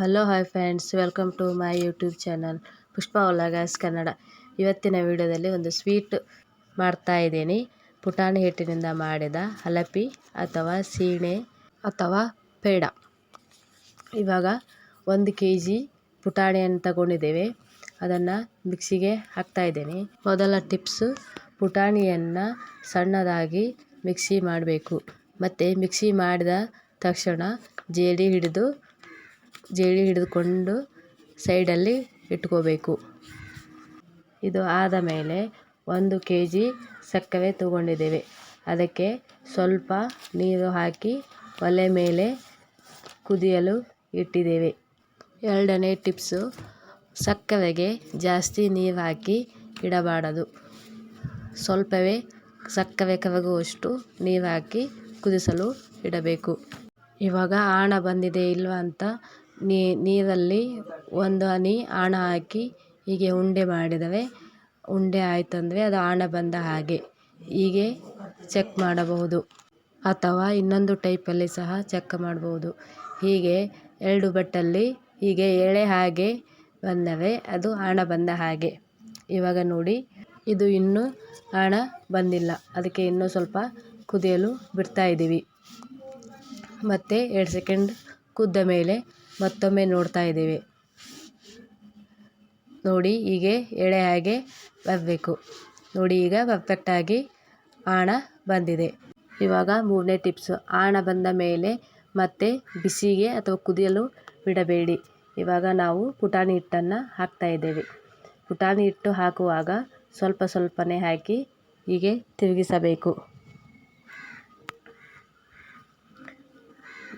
Hello hi friends welcome to my YouTube channel Pushpa ಒಲಗಾಸ್ Kannada ಇವತ್ತಿನ ವಿಡಿಯೋದಲ್ಲಿ ಒಂದು ಸ್ವೀಟ್ ಮಾಡ್ತಾ ಇದ್ದೀನಿ. ಪುಟಾಣಿ ಹಿಟ್ಟಿನಿಂದ ಮಾಡಿದ ಹಲಪಿ ಅಥವಾ ಸೀಣೆ ಅಥವಾ ಪೇಡ. ಇವಾಗ ಒಂದು ಕೆ ಜಿ ಪುಟಾಣಿಯನ್ನು ತಗೊಂಡಿದ್ದೇವೆ. ಅದನ್ನು ಮಿಕ್ಸಿಗೆ ಹಾಕ್ತಾ ಇದ್ದೀನಿ. ಮೊದಲ ಟಿಪ್ಸು ಪುಟಾಣಿಯನ್ನು ಸಣ್ಣದಾಗಿ ಮಿಕ್ಸಿ ಮಾಡಬೇಕು. ಮತ್ತು ಮಿಕ್ಸಿ ಮಾಡಿದ ತಕ್ಷಣ ಜೇಡಿ ಹಿಡಿದು ಜೇಡಿ ಹಿಡಿದುಕೊಂಡು ಸೈಡಲ್ಲಿ ಇಟ್ಕೋಬೇಕು. ಇದು ಆದ ಮೇಲೆ ಒಂದು ಕೆ ಜಿ ಸಕ್ಕರೆ ತಗೊಂಡಿದ್ದೇವೆ. ಅದಕ್ಕೆ ಸ್ವಲ್ಪ ನೀರು ಹಾಕಿ ಒಲೆ ಮೇಲೆ ಕುದಿಯಲು ಇಟ್ಟಿದ್ದೇವೆ. ಎರಡನೇ ಟಿಪ್ಸು, ಸಕ್ಕರೆಗೆ ಜಾಸ್ತಿ ನೀರು ಹಾಕಿ ಇಡಬಾರದು. ಸ್ವಲ್ಪವೇ ಸಕ್ಕರೆ ಕರಗುವಷ್ಟು ನೀರು ಹಾಕಿ ಕುದಿಸಲು ಇಡಬೇಕು. ಇವಾಗ ಆಣ ಬಂದಿದೆ ಇಲ್ವಾ ಅಂತ ನೀರಲ್ಲಿ ಒಂದು ಹನಿ ಆಣ ಹಾಕಿ ಹೀಗೆ ಉಂಡೆ ಮಾಡಿದರೆ ಉಂಡೆ ಆಯಿತಂದ್ರೆ ಅದು ಆಣ ಬಂದ ಹಾಗೆ ಹೀಗೆ ಚೆಕ್ ಮಾಡಬಹುದು ಅಥವಾ ಇನ್ನೊಂದು ಟೈಪಲ್ಲಿ ಸಹ ಚೆಕ್ ಮಾಡಬಹುದು. ಹೀಗೆ ಎರಡು ಬಟ್ಟಲ್ಲಿ ಹೀಗೆ ಎಳೆ ಹಾಗೆ ಬಂದರೆ ಅದು ಆಣ ಬಂದ ಹಾಗೆ. ಇವಾಗ ನೋಡಿ, ಇದು ಇನ್ನೂ ಆಣ ಬಂದಿಲ್ಲ. ಅದಕ್ಕೆ ಇನ್ನೂ ಸ್ವಲ್ಪ ಕುದಿಯಲು ಬಿಡ್ತಾ ಇದ್ದೀವಿ ಮತ್ತು ಎರಡು ಸೆಕೆಂಡ್ ಕುದ್ದ ಮೇಲೆ ಮತ್ತೊಮ್ಮೆ ನೋಡ್ತಾ ಇದ್ದೇವೆ. ನೋಡಿ, ಹೀಗೆ ಎಳೆ ಹಾಗೆ ಬರಬೇಕು. ನೋಡಿ, ಈಗ ಪರ್ಫೆಕ್ಟಾಗಿ ಆಣ ಬಂದಿದೆ. ಇವಾಗ ಮೂರನೇ ಟಿಪ್ಸು ಆಣ ಬಂದ ಮೇಲೆ ಮತ್ತೆ ಬಿಸಿಗೆ ಅಥವಾ ಕುದಿಯಲು ಬಿಡಬೇಡಿ. ಇವಾಗ ನಾವು ಪುಟಾಣಿ ಹಿಟ್ಟನ್ನು ಹಾಕ್ತಾ ಇದ್ದೇವೆ. ಪುಟಾಣಿ ಹಿಟ್ಟು ಹಾಕುವಾಗ ಸ್ವಲ್ಪ ಸ್ವಲ್ಪನೇ ಹಾಕಿ ಹೀಗೆ ತಿರುಗಿಸಬೇಕು.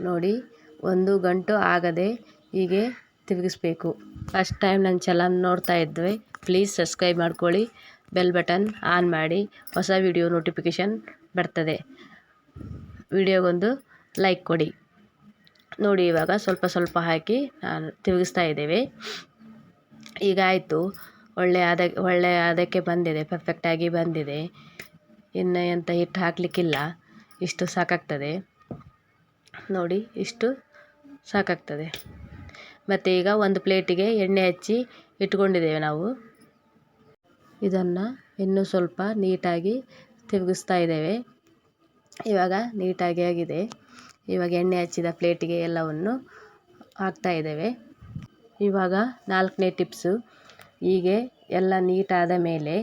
ನೋಡಿ ಒಂದು ಗಂಟು ಆಗದೆ ಹೀಗೆ ತಿರುಗಿಸ್ಬೇಕು. ಫಸ್ಟ್ ಟೈಮ್ ನನ್ನ ಚಲನ್ ನೋಡ್ತಾ ಇದ್ವಿ ಪ್ಲೀಸ್ ಸಬ್ಸ್ಕ್ರೈಬ್ ಮಾಡ್ಕೊಳ್ಳಿ ಬೆಲ್ ಬಟನ್ ಆನ್ ಮಾಡಿ, ಹೊಸ ವಿಡಿಯೋ ನೋಟಿಫಿಕೇಷನ್ ಬರ್ತದೆ. ವಿಡಿಯೋಗೊಂದು ಲೈಕ್ ಕೊಡಿ. ನೋಡಿ ಇವಾಗ ಸ್ವಲ್ಪ ಸ್ವಲ್ಪ ಹಾಕಿ ನಾನು ತಿರುಗಿಸ್ತಾ ಇದ್ದೇವೆ. ಈಗ ಆಯಿತು ಒಳ್ಳೆಯ ಅದ ಒಳ್ಳೆಯ ಅದಕ್ಕೆ ಬಂದಿದೆ ಪರ್ಫೆಕ್ಟಾಗಿ ಬಂದಿದೆ. ಇನ್ನು ಎಂಥ ಹಿಟ್ಟು ಹಾಕಲಿಕ್ಕಿಲ್ಲ, ಇಷ್ಟು ಸಾಕಾಗ್ತದೆ. ನೋಡಿ ಇಷ್ಟು ಸಾಕಾಗ್ತದೆ. ಮತ್ತು ಈಗ ಒಂದು ಪ್ಲೇಟಿಗೆ ಎಣ್ಣೆ ಹಚ್ಚಿ ಇಟ್ಕೊಂಡಿದ್ದೇವೆ ನಾವು. ಇದನ್ನು ಇನ್ನೂ ಸ್ವಲ್ಪ ನೀಟಾಗಿ ತಿರುಗಿಸ್ತಾ ಇದ್ದೇವೆ. ಇವಾಗ ನೀಟಾಗಿ ಆಗಿದೆ. ಇವಾಗ ಎಣ್ಣೆ ಹಚ್ಚಿದ ಪ್ಲೇಟಿಗೆ ಎಲ್ಲವನ್ನು ಹಾಕ್ತಾ ಇದ್ದೇವೆ. ಇವಾಗ ನಾಲ್ಕನೇ ಟಿಪ್ಸು. ಹೀಗೆ ಎಲ್ಲ ನೀಟಾದ ಮೇಲೆ,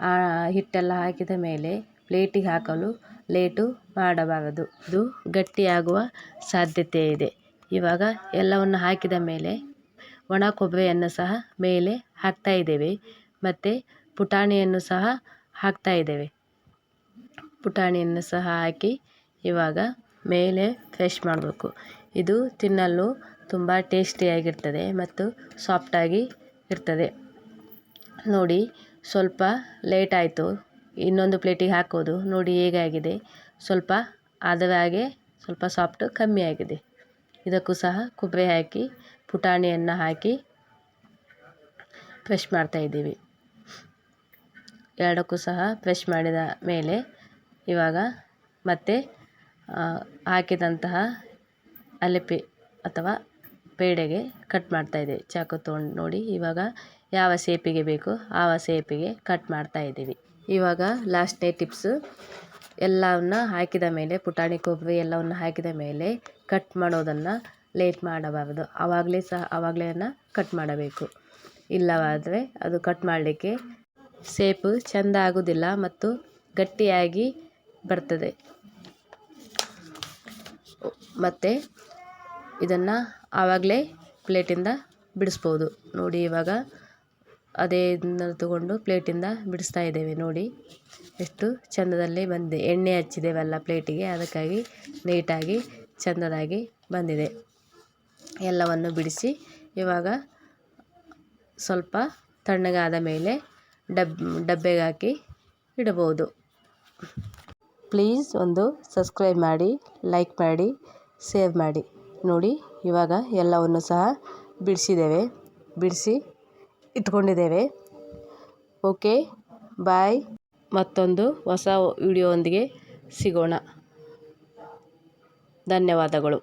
ಆ ಹಿಟ್ಟೆಲ್ಲ ಹಾಕಿದ ಮೇಲೆ ಪ್ಲೇಟಿಗೆ ಹಾಕಲು ಲೇಟು ಮಾಡಬಾರದು. ಇದು ಗಟ್ಟಿಯಾಗುವ ಸಾಧ್ಯತೆ ಇದೆ ಇವಾಗ ಎಲ್ಲವನ್ನು ಹಾಕಿದ ಮೇಲೆ ಒಣ ಕೊಬ್ಬರಿಯನ್ನು ಸಹ ಮೇಲೆ ಹಾಕ್ತಾ ಇದ್ದೇವೆ ಮತ್ತು ಪುಟಾಣಿಯನ್ನು ಸಹ ಹಾಕ್ತಾ ಇದ್ದೇವೆ. ಪುಟಾಣಿಯನ್ನು ಸಹ ಹಾಕಿ ಇವಾಗ ಮೇಲೆ ಫ್ರೆಶ್ ಮಾಡಬೇಕು. ಇದು ತಿನ್ನಲು ತುಂಬ ಟೇಸ್ಟಿಯಾಗಿರ್ತದೆ ಮತ್ತು ಸಾಫ್ಟಾಗಿ ಇರ್ತದೆ. ನೋಡಿ, ಸ್ವಲ್ಪ ಲೇಟ್ ಆಯಿತು. ಇನ್ನೊಂದು ಪ್ಲೇಟಿಗೆ ಹಾಕೋದು. ನೋಡಿ ಹೇಗಾಗಿದೆ. ಸ್ವಲ್ಪ ಹಾಗೆ ಸ್ವಲ್ಪ ಸಾಫ್ಟು ಕಮ್ಮಿ ಆಗಿದೆ. ಇದಕ್ಕೂ ಸಹ ಕೊಬ್ಬರಿ ಹಾಕಿ, ಪುಟಾಣಿಯನ್ನು ಹಾಕಿ ಫ್ರೆಶ್ ಮಾಡ್ತಾಯಿದ್ದೀವಿ ಎರಡಕ್ಕೂ ಸಹ ಫ್ರೆಶ್ ಮಾಡಿದ ಮೇಲೆ ಇವಾಗ ಮತ್ತೆ ಹಾಕಿದಂತಹ ಅಲೆಪಿ ಅಥವಾ ಪೇಡೆಗೆ ಕಟ್ ಮಾಡ್ತಾಯಿದ್ದೀವಿ ಚಾಕು ತೊಗೊಂಡು ನೋಡಿ, ಇವಾಗ ಯಾವ ಸೇಪಿಗೆ ಬೇಕು ಆ ಸೇಪಿಗೆ ಕಟ್ ಮಾಡ್ತಾಯಿದ್ದೀವಿ ಇವಾಗ ಲಾಸ್ಟ್ನೇ ಟಿಪ್ಸು ಎಲ್ಲವನ್ನು ಹಾಕಿದ ಮೇಲೆ, ಪುಟಾಣಿ ಕೊಬ್ಬರಿ ಎಲ್ಲವನ್ನು ಹಾಕಿದ ಮೇಲೆ ಕಟ್ ಮಾಡೋದನ್ನು ಲೇಟ್ ಮಾಡಬಾರದು. ಆವಾಗಲೇ ಸಹ ಆವಾಗಲೇ ಕಟ್ ಮಾಡಬೇಕು. ಇಲ್ಲವಾದರೆ ಅದು ಕಟ್ ಮಾಡಲಿಕ್ಕೆ ಸೇಪು ಚೆಂದ ಆಗೋದಿಲ್ಲ ಮತ್ತು ಗಟ್ಟಿಯಾಗಿ ಬರ್ತದೆ. ಮತ್ತು ಇದನ್ನು ಆವಾಗಲೇ ಪ್ಲೇಟಿಂದ ಬಿಡಿಸ್ಬೋದು. ನೋಡಿ ಇವಾಗ ಅದೇ ಇದನ್ನ ತಗೊಂಡು ಪ್ಲೇಟಿಂದ ಬಿಡಿಸ್ತಾ ಇದ್ದೇವೆ ನೋಡಿ. ಎಷ್ಟು ಚಂದದಲ್ಲಿ ಬಂದಿದೆ. ಎಣ್ಣೆ ಹಚ್ಚಿದ್ದೇವಲ್ಲ ಪ್ಲೇಟಿಗೆ. ಅದಕ್ಕಾಗಿ ನೀಟಾಗಿ ಚೆಂದದಾಗಿ ಬಂದಿದೆ. ಎಲ್ಲವನ್ನು ಬಿಡಿಸಿ ಇವಾಗ ಸ್ವಲ್ಪ ತಣ್ಣಗಾದ ಮೇಲೆ ಡಬ್, ಡಬ್ಬೆಗೆ ಹಾಕಿ ಇಡಬಹುದು. ಪ್ಲೀಸ್ ಒಂದು ಸಬ್ಸ್ಕ್ರೈಬ್ ಮಾಡಿ, ಲೈಕ್ ಮಾಡಿ ಸೇವ್ ಮಾಡಿ. ನೋಡಿ, ಇವಾಗ ಎಲ್ಲವನ್ನು ಸಹ ಬಿಡಿಸಿದ್ದೇವೆ. ಬಿಡಿಸಿ ಇಟ್ಕೊಂಡಿದ್ದೇವೆ. Okay bye. ಮತ್ತೊಂದು ಹೊಸ ವಿಡಿಯೋದೊಂದಿಗೆ ಸಿಗೋಣ. ಧನ್ಯವಾದಗಳು.